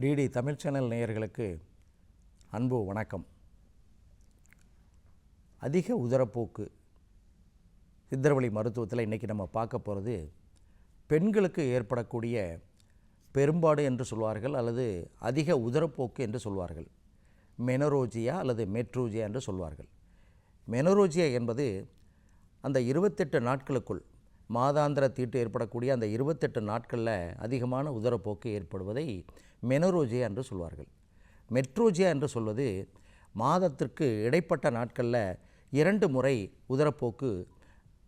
DD Tamil channel நேயர்களுக்கு அன்பு வணக்கம். அதிக உதரப்போக்கு சித்தர்வழி மருத்துவத்தில் இன்றைக்கி நம்ம பார்க்க போகிறது பெண்களுக்கு ஏற்படக்கூடிய பெரும்பாடு என்று சொல்வார்கள் அல்லது அதிக உதரப்போக்கு என்று சொல்வார்கள். மெனரோஜியா அல்லது மெட்ரோஜியா என்று சொல்வார்கள். மெனரோஜியா என்பது அந்த இருபத்தெட்டு நாட்களுக்குள் மாதாந்திர தீட்டு ஏற்படக்கூடிய அந்த இருபத்தெட்டு நாட்களில் அதிகமான உதரப்போக்கு ஏற்படுவதை மெனரோஜியா என்று சொல்வார்கள். மெட்ரோஜியா என்று சொல்வது மாதத்திற்கு இடைப்பட்ட நாட்களில் இரண்டு முறை உதரப்போக்கு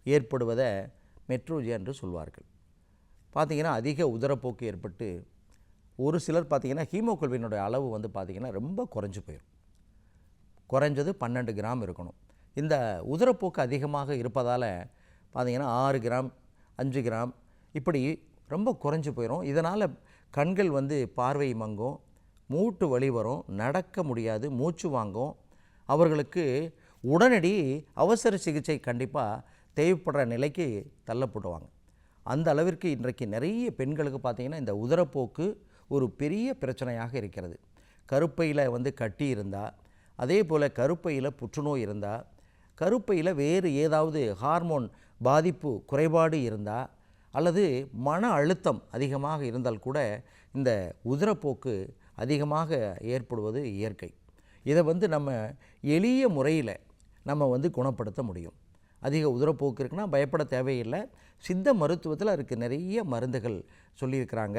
ஏற்படுவதை மெட்ரோஜியா என்று சொல்வார்கள். பார்த்திங்கன்னா அதிக உதரப்போக்கு ஏற்பட்டு ஒரு சிலர் பார்த்திங்கன்னா ஹீமோகுல்வினுடைய அளவு வந்து பார்த்திங்கன்னா ரொம்ப குறைஞ்சி போயிடும் குறைஞ்சது பன்னெண்டு கிராம் இருக்கணும். இந்த உதரப்போக்கு அதிகமாக இருப்பதால் பார்த்திங்கன்னா ஆறு கிராம் அஞ்சு கிராம் இப்படி ரொம்ப குறைஞ்சி போயிடும் இதனால் கண்கள் வந்து பார்வை மங்கும் மூட்டு வலி வரும் நடக்க முடியாது மூச்சு வாங்கும். அவர்களுக்கு உடனடி அவசர சிகிச்சை கண்டிப்பாக தேவைப்படுற நிலைக்கு தள்ளப்படுவாங்க. அந்த அளவிற்கு இன்றைக்கு நிறைய பெண்களுக்கு பார்த்திங்கன்னா இந்த உதரப்போக்கு ஒரு பெரிய பிரச்சனையாக இருக்கிறது. கருப்பையில் வந்து கட்டி இருந்தால் அதே போல் கருப்பையில் புற்றுநோய் இருந்தால் கருப்பையில் வேறு ஏதாவது ஹார்மோன் பாதிப்பு குறைபாடு இருந்தால் அல்லது மன அழுத்தம் அதிகமாக இருந்தால் கூட இந்த உதிரப்போக்கு அதிகமாக ஏற்படுவது இயற்கை. இதை வந்து நம்ம எளிய முறையில் நம்ம வந்து குணப்படுத்த முடியும். அதிக உதிரப்போக்கு இருக்குன்னா பயப்பட தேவையில்லை. சித்த மருத்துவத்தில் அதுக்கு நிறைய மருந்துகள் சொல்லியிருக்கிறாங்க.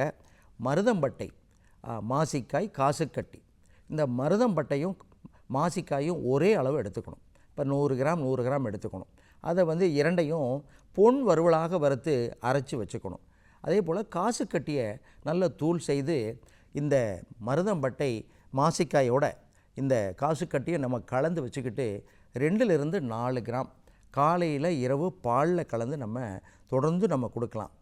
மருதம்பட்டை மாசிக்காய் காசுக்கட்டி. இந்த மருதம்பட்டையும் மாசிக்காயும் ஒரே அளவு எடுத்துக்கணும். இப்போ நூறு கிராம் நூறு கிராம் எடுத்துக்கணும். அதை வந்து இரண்டையும் பொன் வறுவலாக வறுத்து அரைச்சி வச்சுக்கணும். அதே போல் காசு கட்டிய நல்ல தூள் செய்து இந்த மருதம்பட்டை மாசிக்காயோட இந்த காசுக்கட்டியை நம்ம கலந்து வச்சுக்கிட்டு ரெண்டுலேருந்து நாலு கிராம் காலையில் இரவு பாலில் கலந்து நம்ம தொடர்ந்து நம்ம கொடுக்கலாம்.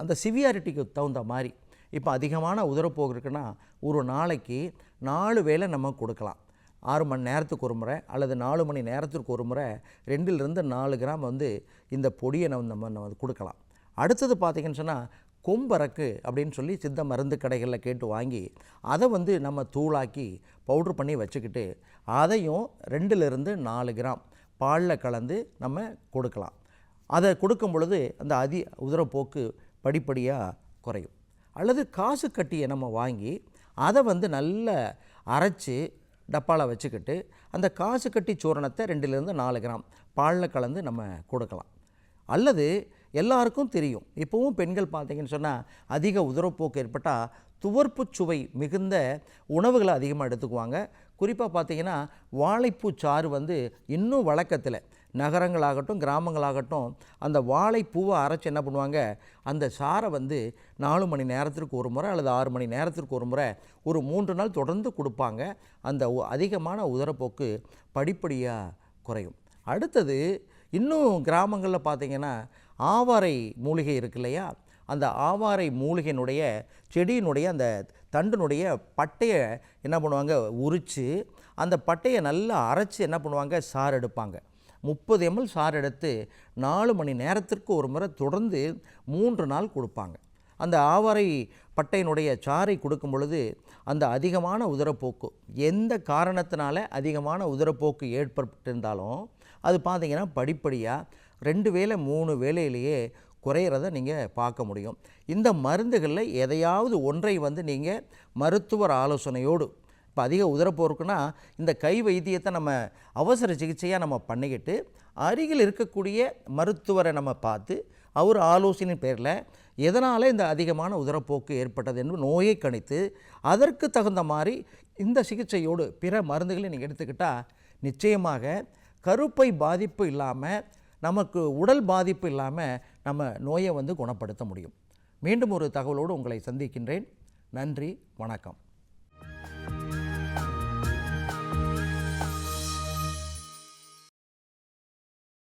அந்த சிவியாரிட்டிக்கு தகுந்த மாதிரி. இப்போ அதிகமான உதரப்போக்கு இருக்குன்னா ஒரு நாளைக்கு நாலு வேளை நம்ம கொடுக்கலாம். ஆறு மணி நேரத்துக்கு ஒரு முறை அல்லது நாலு மணி நேரத்திற்கு ஒரு முறை ரெண்டிலிருந்து நாலு கிராம் வந்து இந்த பொடியை நம்ம நம்ம நம்ம கொடுக்கலாம். அடுத்தது பார்த்திங்கன்னு சொன்னால் கொம்பரக்கு அப்படின்னு சொல்லி சித்த மருந்து கடைகளில் கேட்டு வாங்கி அதை வந்து நம்ம தூளாக்கி பவுட்ரு பண்ணி வச்சுக்கிட்டு அதையும் ரெண்டிலிருந்து நாலு கிராம் பாலில் கலந்து நம்ம கொடுக்கலாம். அதை கொடுக்கும் பொழுது அந்த அதி உதரப்போக்கு படிப்படியாக குறையும். அல்லது காசு கட்டியை நம்ம வாங்கி அதை வந்து நல்ல அரைச்சி டப்பாவில் வச்சுக்கிட்டு அந்த காசு கட்டி சூரணத்தை ரெண்டிலிருந்து நாலு கிராம் பாலில் கலந்து நம்ம கொடுக்கலாம். அல்லது எல்லாருக்கும் தெரியும். இப்போவும் பெண்கள் பார்த்தீங்கன்னு சொன்னால் அதிக உதரப்போக்கு ஏற்பட்டால் துவர்ப்பு சுவை மிகுந்த உணவுகளை அதிகமாக எடுத்துக்குவாங்க. குறிப்பாக பார்த்தீங்கன்னா வாழைப்பூ சாறு வந்து இன்னும் வழக்கத்தில். நகரங்களாகட்டும் கிராமங்களாகட்டும் அந்த வாழைப்பூவை அரைச்சி என்ன பண்ணுவாங்க? அந்த சாரை வந்து நாலு மணி நேரத்திற்கு ஒரு முறை அல்லது ஆறு மணி நேரத்திற்கு ஒரு முறை ஒரு மூன்று நாள் தொடர்ந்து கொடுப்பாங்க. அந்த அதிகமான உதரப்போக்கு படிப்படியாக குறையும். அடுத்தது இன்னும் கிராமங்களில் பார்த்திங்கன்னா ஆவாரை மூலிகை இருக்கு இல்லையா? அந்த ஆவாரை மூலிகையினுடைய செடியினுடைய அந்த தண்டனுடைய பட்டையை என்ன பண்ணுவாங்க? உரித்து அந்த பட்டையை நல்லா அரைச்சி என்ன பண்ணுவாங்க? சாறு எடுப்பாங்க. முப்பது எம்எல் சாறு எடுத்து நாலு மணி நேரத்திற்கு ஒரு முறை தொடர்ந்து மூன்று நாள் கொடுப்பாங்க. அந்த ஆவாரை பட்டையினுடைய சாறை கொடுக்கும் பொழுது அந்த அதிகமான உதரப்போக்கு எந்த காரணத்தினால அதிகமான உதரப்போக்கு ஏற்பட்டிருந்தாலும் அது பார்த்தீங்கன்னா படிப்படியாக ரெண்டு வேளை மூணு வேளையிலேயே குறையிறத நீங்கள் பார்க்க முடியும். இந்த மருந்துகளில் எதையாவது ஒன்றை வந்து நீங்கள் மருத்துவர் ஆலோசனையோடு இப்போ அதிக உதரப்போருக்குன்னா இந்த கை வைத்தியத்தை நம்ம அவசர சிகிச்சையாக நம்ம பண்ணிக்கிட்டு அருகில் இருக்கக்கூடிய மருத்துவரை நம்ம பார்த்து அவர் ஆலோசனை பேரில் எதனால் இந்த அதிகமான உதரப்போக்கு ஏற்பட்டது என்று நோயை கணித்து அதற்கு தகுந்த மாதிரி இந்த சிகிச்சையோடு பிற மருந்துகளை நீங்கள் எடுத்துக்கிட்டால் நிச்சயமாக கருப்பை பாதிப்பு இல்லாமல் நமக்கு உடல் பாதிப்பு இல்லாமல் நம்ம நோயை வந்து குணப்படுத்த முடியும். மீண்டும் ஒரு தகவலோடு உங்களை சந்திக்கின்றேன். நன்றி வணக்கம்.